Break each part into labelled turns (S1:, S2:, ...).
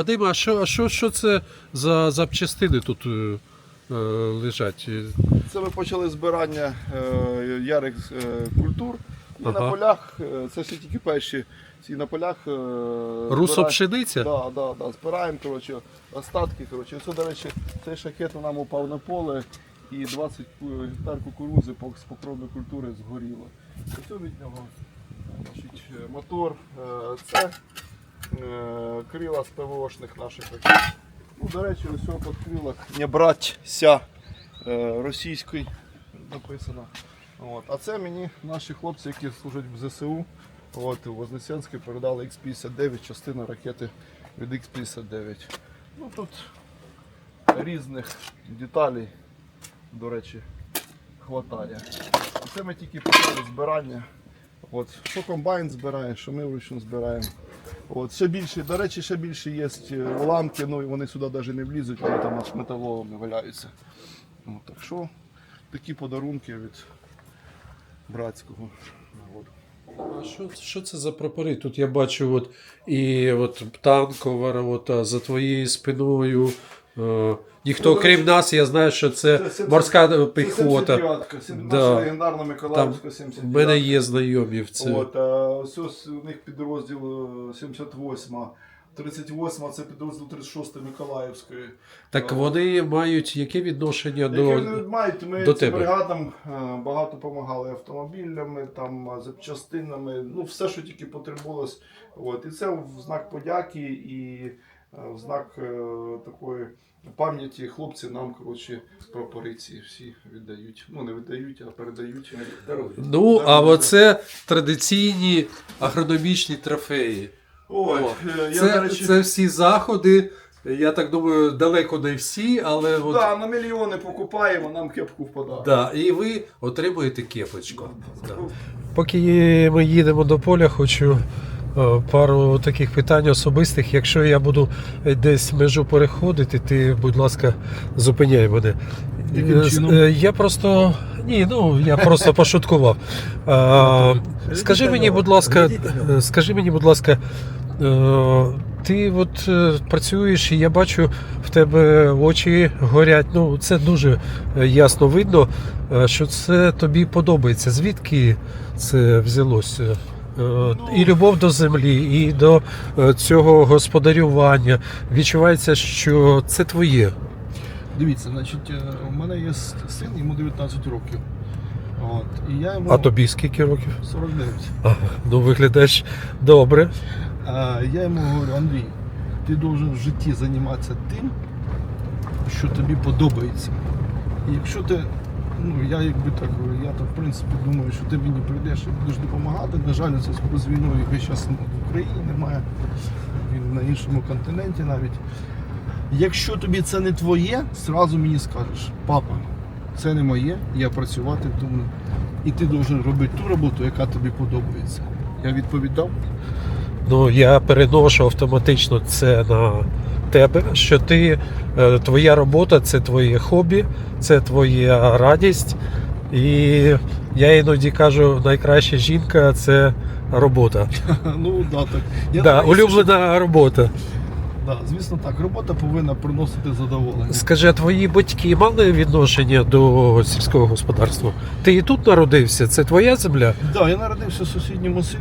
S1: Вадим, а що, а що, що це за запчастини тут е, е, лежать?
S2: Це ми почали збирання е, ярих е, культур. І
S1: Ага.
S2: на полях, е, це всі тільки перші, ці на полях. е,
S1: Русо
S2: збираємо-
S1: пшениця?
S2: Да, да, да, збираємо коротше, остатки. Коротше. Це, до речі, цей шахет нам упав на поле і 20 ку- гектар кукурузи з покровної культури згоріло. Це від нього значить, е, мотор, е, це е, крила з ПВОшних наших. Ну, до речі, ось під крилах не браться е, російський написано. От. А це мені наші хлопці, які служать в ЗСУ, от, у Вознесенській передали X-59, частина ракети від X-59. Ну, тут різних деталей, до речі, хватає. Це ми тільки почали збирання. От, що комбайн збирає, що ми вручну збираємо. От, ще більше, до речі, ще більше є ламки, уламки, ну і вони сюди навіть не влізуть, вони там аж металовими валяються. Ну, так що такі подарунки від братського народу.
S1: А що, що це за прапори? Тут я бачу от, і от танкова робота за твоєю спиною. Е, ніхто, крім нас, я знаю, що це,
S2: Це
S1: морська
S2: Це
S1: піхота.
S2: 79-ка,
S1: Да.
S2: наша легендарна Миколаївська
S1: Там
S2: 79
S1: в мене є знайомі в це.
S2: От, а ось у них підрозділ е, 78 38 це підрозділ 36-ї Миколаївської.
S1: Так
S2: Е,
S1: вони мають яке відношення
S2: Які
S1: до.
S2: вони мають, ми
S1: до
S2: цим
S1: тебе.
S2: бригадам е, багато допомагали автомобілями, там, е, запчастинами, ну все, що тільки потребувалось. От. І це в знак подяки і е, в знак е, такої пам'яті хлопці нам коротше, пропориці всі віддають. Ну не віддають, а передають. Дарують.
S1: Ну, а оце традиційні агрономічні трофеї.
S2: Ой,
S1: О,
S2: е, я,
S1: Це,
S2: до речі,
S1: це всі заходи. Я так думаю, далеко не всі, але от,
S2: да, на мільйони покупаємо, нам кепку впадає.
S1: да, і ви отримуєте кепочку. Да. Поки ми їдемо до поля, хочу пару таких питань особистих. Якщо я буду десь межу переходити, ти, будь ласка, зупиняй мене. Е, е, Я просто. Ні, ну я просто пошуткував. А, скажи мені, будь ласка, е, скажи мені, будь ласка, е, ти от е, працюєш, і я бачу, в тебе очі горять. Ну, це дуже е, ясно видно, е, що це тобі подобається. Звідки це взялося? Е, І любов до землі, і до е, цього господарювання. Відчувається, що це твоє.
S2: Дивіться, значить, е, у мене є син, йому 19 років. От, і я йому
S1: А тобі скільки років?
S2: 49.
S1: Ага, ну виглядаєш добре.
S2: А я йому говорю, Андрій, ти должен в житті займатися тим, що тобі подобається. І якщо ти, ну я якби так я так в принципі думаю, що ти мені прийдеш і будеш допомагати. На жаль, це з війною весь час в Україні немає, він на іншому континенті навіть. Якщо тобі це не твоє, зразу мені скажеш, папа, це не моє, я працювати тому. І ти должен робити ту роботу, яка тобі подобається. Я відповідав.
S1: Ну, я переношу автоматично це на тебе, що ти, е, твоя робота це твоє хобі, це твоя радість. І я іноді кажу, найкраща жінка це робота.
S2: Ну да, так. Я
S1: Да, улюблена робота.
S2: Да, звісно, так. Робота повинна приносити задоволення.
S1: Скажи, а твої батьки мали відношення до сільського господарства? Ти і тут народився? Це твоя земля?
S2: Да, я народився в сусідньому селі,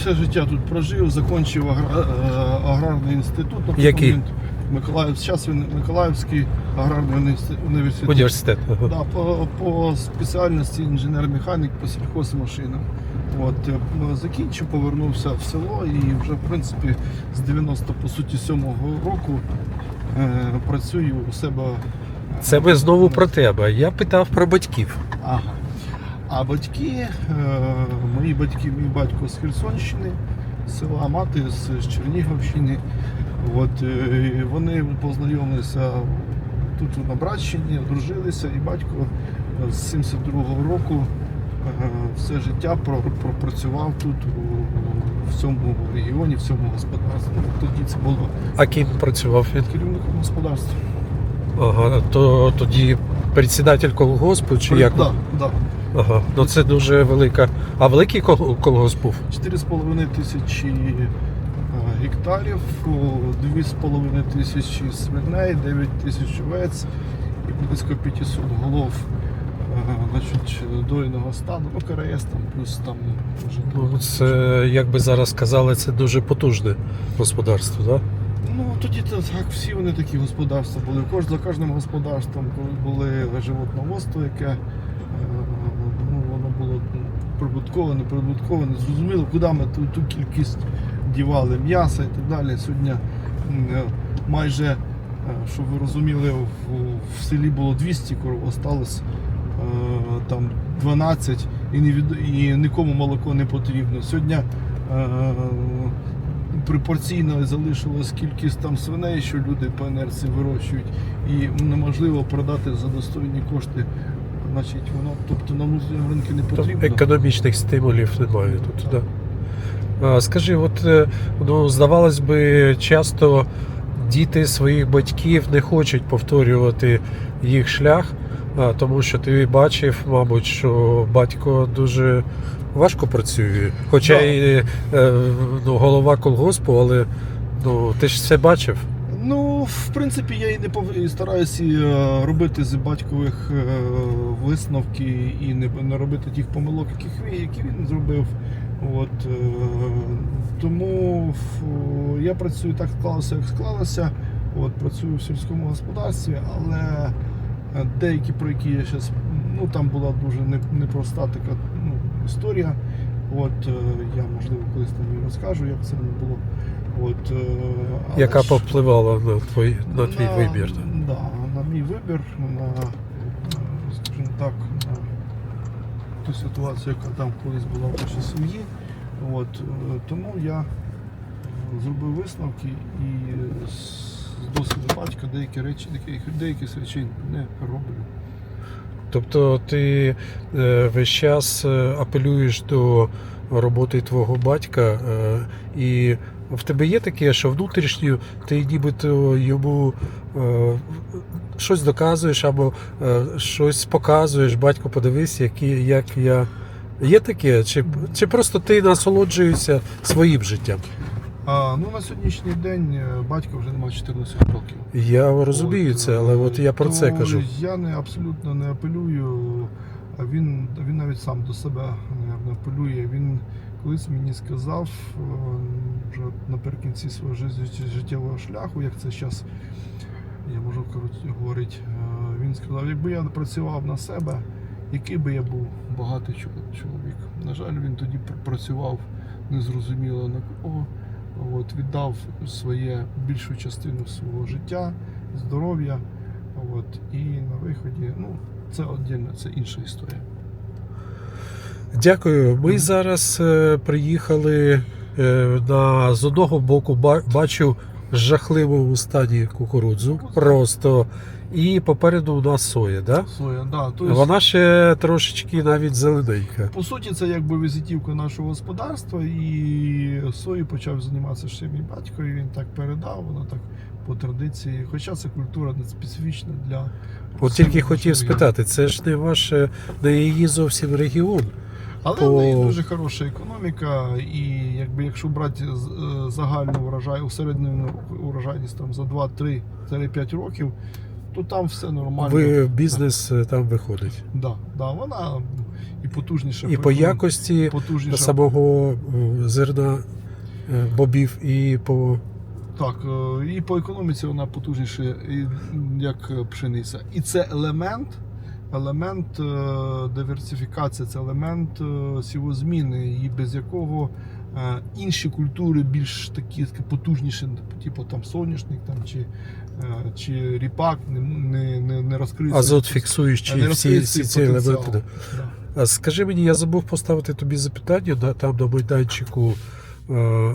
S2: все життя тут прожив, закінчив агра- е, аграрний інститут.
S1: Який?
S2: момент. Миколаїв, зараз він Миколаївський аграрний університет. університет. Да, по, по спеціальності інженер-механік по сільхозмашинам. От, е, закінчив, повернувся в село і вже в принципі з 90 по суті 7-го року е, працюю у себе.
S1: Це ми знову про тебе. Я питав про батьків.
S2: Ага. А батьки, е, мої батьки, мій батько з Херсонщини, з села мати з Чернігівщини. От, е, вони познайомилися тут на Братщині, одружилися, і батько з 72-го року е, все життя пропрацював тут у, в цьому регіоні, в цьому господарстві. Тоді це було
S1: А ким працював він?
S2: керівником господарства.
S1: Ага, то тоді председатель колгоспу чи як?
S2: Да, да.
S1: Ага, ну це дуже велика. А великий кол- колгосп був?
S2: 4,5 тисячі гектарів, 2,5 тисячі свиней, 9 тисяч овець і близько 500 голов е, значить, дойного стаду, ну КРС там, плюс там вже
S1: Ну, це, як би зараз сказали, це дуже потужне господарство, так?
S2: Ну тоді то так всі вони такі господарства були. Кож, за кожним господарством коли були животноводство, яке е, ну, воно було прибуткове, неприбуткове, не зрозуміло, куди ми ту, ту кількість дівали м'яса і так далі. Сьогодні е, майже, е, щоб ви розуміли, в, селі було 200 коров, осталось е, там 12 і, не від, і нікому молоко не потрібно. Сьогодні пропорційно залишилась кількість там свиней, що люди по інерції вирощують, і неможливо продати за достойні кошти. Значить, воно, тобто на ринку не
S1: Тобто
S2: потрібно.
S1: економічних стимулів немає тут. Да? Скажи, от е, ну, здавалось би, часто діти своїх батьків не хочуть повторювати їх шлях, тому що ти бачив, мабуть, що батько дуже важко працює. Хоча
S2: Да.
S1: і е, ну, голова колгоспу, але ну, ти ж все бачив.
S2: Ну, в принципі, я і не пов... і стараюся е, робити з батькових е, висновки і не, робити тих помилок, які він зробив. От, е, тому я працюю так склалося, як склалося. От, працюю в сільському господарстві, але е, деякі, про які я зараз, ну там була дуже непроста така ну, історія. От, е, я можливо колись там і розкажу, як це не було. От,
S1: Яка
S2: ж-
S1: повпливала на твій, на твій вибір?
S2: Да, на мій вибір, на, скажімо так, на ту ситуацію, яка там колись була в нашій сім'ї. От, е, тому я зробив висновки і з досвіду батька деякі речі, деякі, деякі речей не роблю.
S1: Тобто ти е, весь час е, апелюєш до роботи твого батька, і в тебе є таке, що внутрішньо ти нібито йому щось доказуєш або е, щось показуєш, батько, подивись, які, як я. Є таке? Чи, чи просто ти насолоджуєшся своїм життям?
S2: А, ну, на сьогоднішній день е, батько вже немає 14 років.
S1: Я розумію
S2: От,
S1: це, але от я про це кажу.
S2: Я не абсолютно не апелюю. А він, він навіть сам до себе наверно, апелює. Він колись мені сказав е, вже наприкінці свого життєвого шляху, як це зараз говорити. е, Він сказав, якби я працював на себе, який би я був багатий чоловік. На жаль, він тоді працював незрозуміло на кого. От, віддав своє більшу частину свого життя, здоров'я. От, і на виході, ну, це віддільно, це інша історія.
S1: Дякую. Ми зараз е, приїхали е, на з одного боку, ба- бачу жахливому стані кукурудзу. Просто і попереду у нас соя, да?
S2: Соя, да, то есть,
S1: Вона ще трошечки навіть зелененька.
S2: по суті, це якби візитівка нашого господарства, і сою почав займатися ще мій батько, і він так передав, воно так по традиції. Хоча це культура не специфічна для.
S1: От тільки хотів спитати, це ж не ваш, не її зовсім регіон.
S2: Але
S1: по-
S2: в неї дуже хороша економіка, і якби якщо брати е, загальну врожай, усереднену урожайність там за 2-3-5 років, то там все нормально.
S1: Ви бізнес е, там виходить.
S2: Да, да, вона і потужніша.
S1: І по якості
S2: потужніша.
S1: самого е, зерна бобів, і по
S2: Так, і по економіці вона потужніша, як пшениця. І це елемент, елемент е, диверсифікації, це елемент е, сівозміни, і без якого е, інші культури більш такі потужніші, типу там соняшник там, чи, чи ріпак, не, не, не, не розкриються.
S1: азот фіксуючи
S2: не
S1: всі, всі ці елементи.
S2: Да.
S1: Скажи мені, я забув поставити тобі запитання на, там на майданчику.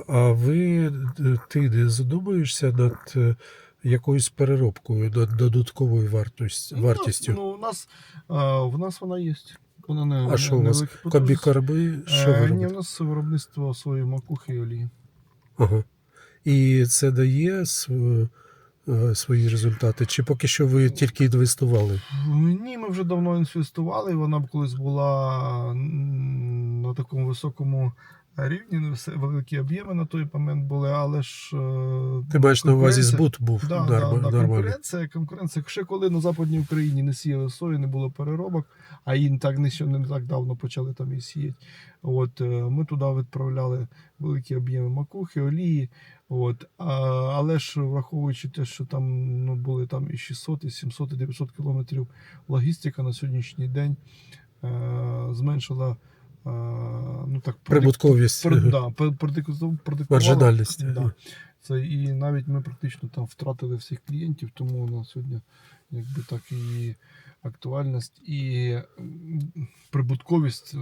S1: А ви ти не задумуєшся над якоюсь переробкою, додатковою вартость, вартістю?
S2: Ну, у нас, е, в нас вона є. Вона не,
S1: а що у вас?
S2: велика потужність.
S1: Що ви
S2: Е, Ні, у нас виробництво своєї макухи і олії.
S1: Ага. І це дає е, свої результати? Чи поки що ви тільки інвестували?
S2: Ні, ми вже давно інвестували. Вона б колись була на такому високому рівні, не все великі об'єми на той момент були, але ж. е,
S1: Ти маєш на увазі збут був
S2: Да,
S1: норм-
S2: да, да,
S1: нормальний.
S2: конкуренція, конкуренція. Ще коли на Западній Україні не сіяли сою, не було переробок, а не так не, не так давно почали там і сіяти. От, е, ми туди відправляли великі об'єми макухи, олії. От, а, але ж враховуючи те, що там ну, були там і 600, і 700, і 900 кілометрів логістика на сьогоднішній день е, зменшила ну, так,
S1: Прибутковість,
S2: Пр-
S1: е,
S2: да,
S1: маржинальність.
S2: Да. Це і навіть ми практично там втратили всіх клієнтів, тому у нас сьогодні якби так і актуальність і прибутковість е,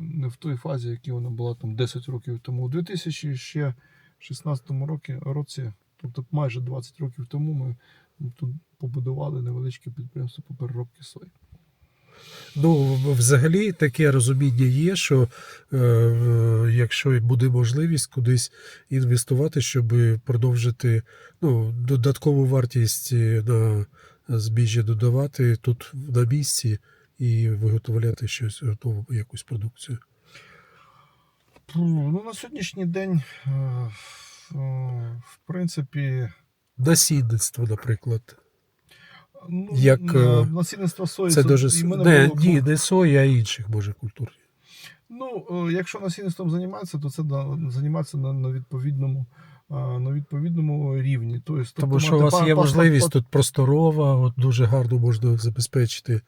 S2: не в той фазі, якій вона була там 10 років тому. У 2016 році, році, тобто майже 20 років тому, ми тут побудували невеличке підприємство по переробці сої.
S1: Ну, взагалі таке розуміння є, що е, якщо буде можливість кудись інвестувати, щоб продовжити ну, додаткову вартість е, на збіжжя додавати тут на місці і виготовляти щось готову якусь продукцію.
S2: Ну, на сьогоднішній день, е, в- в принципі,
S1: Насінництво, наприклад. Як, е,
S2: сої
S1: Це дуже не, ні, не сої, а інших боже культур.
S2: Ну, е, якщо насильництвом займатися, то це займатися на, на відповідному. На відповідному рівні. Тобто,
S1: Тому що у вас є можливість тут просторова, от дуже гарно можна забезпечити.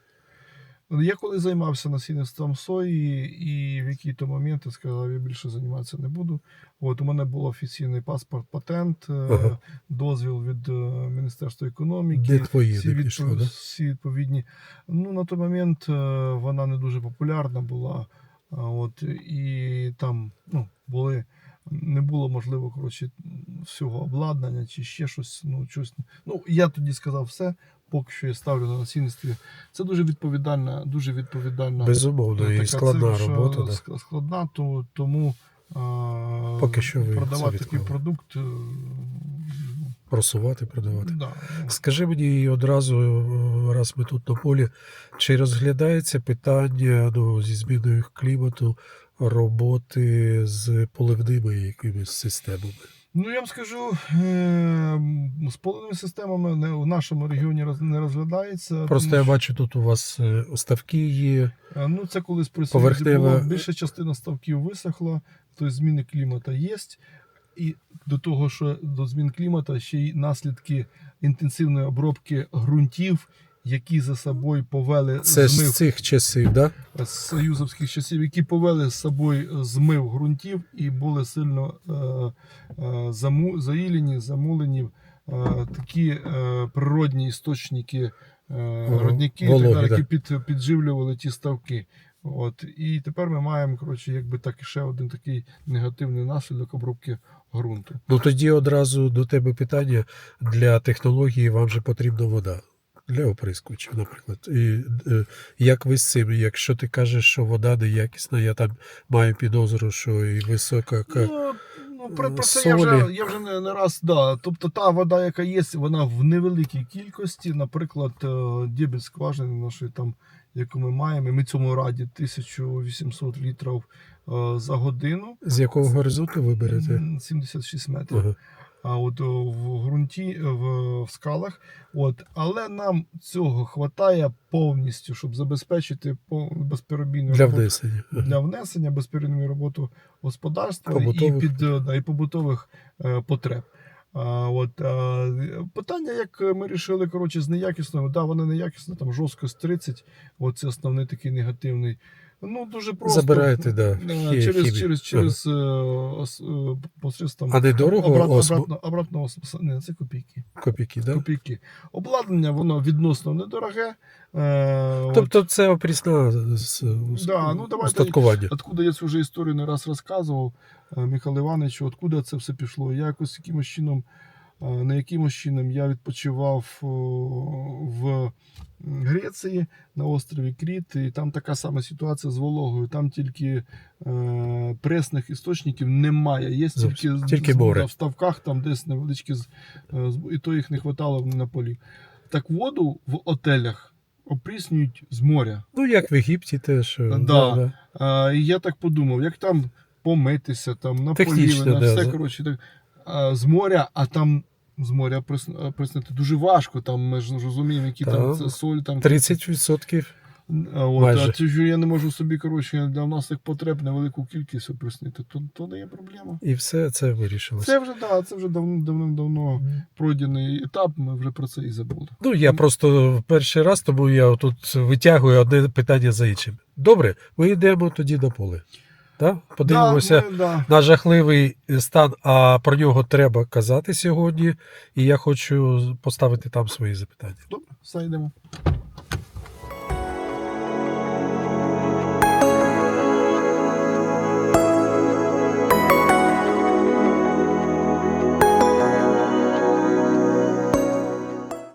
S2: Я коли займався насінництвом сої, і в який-то момент я сказав, я більше займатися не буду. От у мене був офіційний паспорт, патент, е,
S1: Ага.
S2: дозвіл від е, Міністерства економіки.
S1: Де твої
S2: всі, відпов-
S1: пішло, да?
S2: всі відповідні. Ну, на той момент е, вона не дуже популярна була. От, і там ну, були, не було можливо коротше, всього обладнання чи ще щось. Ну, щось. ну, я тоді сказав все, поки що я ставлю на насильництві. Це дуже відповідальна, дуже відповідальна
S1: Безумовно, і складна
S2: цифра,
S1: робота. Да.
S2: Складна, то, тому
S1: Поки що ви
S2: продавати такий продукт. е,
S1: Просувати, продавати.
S2: Да,
S1: Скажи мені одразу, е, раз ми тут на полі, чи розглядається питання ну, зі зміною клімату роботи з поливними якимись системами?
S2: Ну, я вам скажу, е, з поливними системами в нашому регіоні не розглядається.
S1: Просто я бачу, тут у вас е, ставки є.
S2: Ну, це колись при Союзі було, більша частина ставків висохла, тобто зміни клімату є. І до того, що до змін клімату ще й наслідки інтенсивної обробки ґрунтів, які за собою повели
S1: Це
S2: змив
S1: з цих часів, да?
S2: з союзовських часів, які повели з собою змив ґрунтів і були сильно е, е, заму, заїлені, замулені е, такі е, природні істочники, е, родники, і так
S1: да.
S2: які під, підживлювали ті ставки. От. І тепер ми маємо коротше, якби так ще один такий негативний наслідок обробки ґрунту.
S1: Ну тоді одразу до тебе питання для технології вам же потрібна вода. Для оприскувачів, наприклад. І е, як ви з цим? Якщо ти кажеш, що вода неякісна, я там маю підозру, що і висока.
S2: Ну, ну про,
S1: е,
S2: про це я вже, я вже не, не раз, да. Тобто та вода, яка є, вона в невеликій кількості. Наприклад, е, дебіль скважини нашої там, яку ми маємо, ми цьому раді 1800 літрів за годину.
S1: З якого горизонту ви берете?
S2: 76 метрів.
S1: Ага.
S2: А от в ґрунті, в, в скалах. От, але нам цього хватає повністю, щоб забезпечити безперебійну
S1: Для
S2: роботу
S1: внесення.
S2: Для внесення безперервної роботи господарства
S1: Побутових.
S2: і під е, да, і побутових е, потреб. А, от, а, питання, як ми вирішили, коротше, з неякісною, да, вона неякісна, там жорсткость 30, от це основний такий негативний. Ну, дуже просто.
S1: Забираєте, да,
S2: Е,
S1: хі-
S2: через, через, через, е, ос- е, посредством
S1: А недорого
S2: обратно,
S1: осмо-
S2: обратно, обратно. Не, це копійки.
S1: Копійки, да?
S2: Копійки. Обладнання, воно відносно недороге. Е, от.
S1: Тобто це опрісна
S2: Да, ну,
S1: устаткування.
S2: Откуда я цю вже історію не раз розказував е, Михайлу Івановичу, откуда це все пішло. Я якось якимось чином, е, не якимось чином я відпочивав в Греції на острові Кріт, і там така сама ситуація з вологою. Там тільки е, пресних істочників немає. Є тільки,
S1: Тільки
S2: в ставках, там десь невеличкі, е, і то їх не вистачало на полі. Так воду в отелях опріснюють з моря.
S1: Ну, як в Єгипті теж. е,
S2: Да. А, і я так подумав, як там помитися, там, на
S1: Технічно,
S2: поліви, на
S1: да,
S2: все,
S1: за-
S2: коротше, так, а, з моря, а там з моря е, приснити дуже важко, там ми ж розуміємо, які там
S1: Так.
S2: це соль, там
S1: 30%.
S2: От,
S1: Майже.
S2: а це ж я не можу собі, коротше, для власних потреб невелику кількість оприснити, то, то не є проблема.
S1: І все це вирішилося.
S2: Це вже да, це вже давно давно пройдений етап. Ми вже про це і забули.
S1: Ну, я просто перший раз, тому я тут витягую одне питання за іншим. Добре, ми йдемо тоді до поля. Да? Подивимося
S2: Да, ми, да.
S1: на жахливий стан, а про нього треба казати сьогодні. І я хочу поставити там свої запитання.
S2: Добре, все йдемо.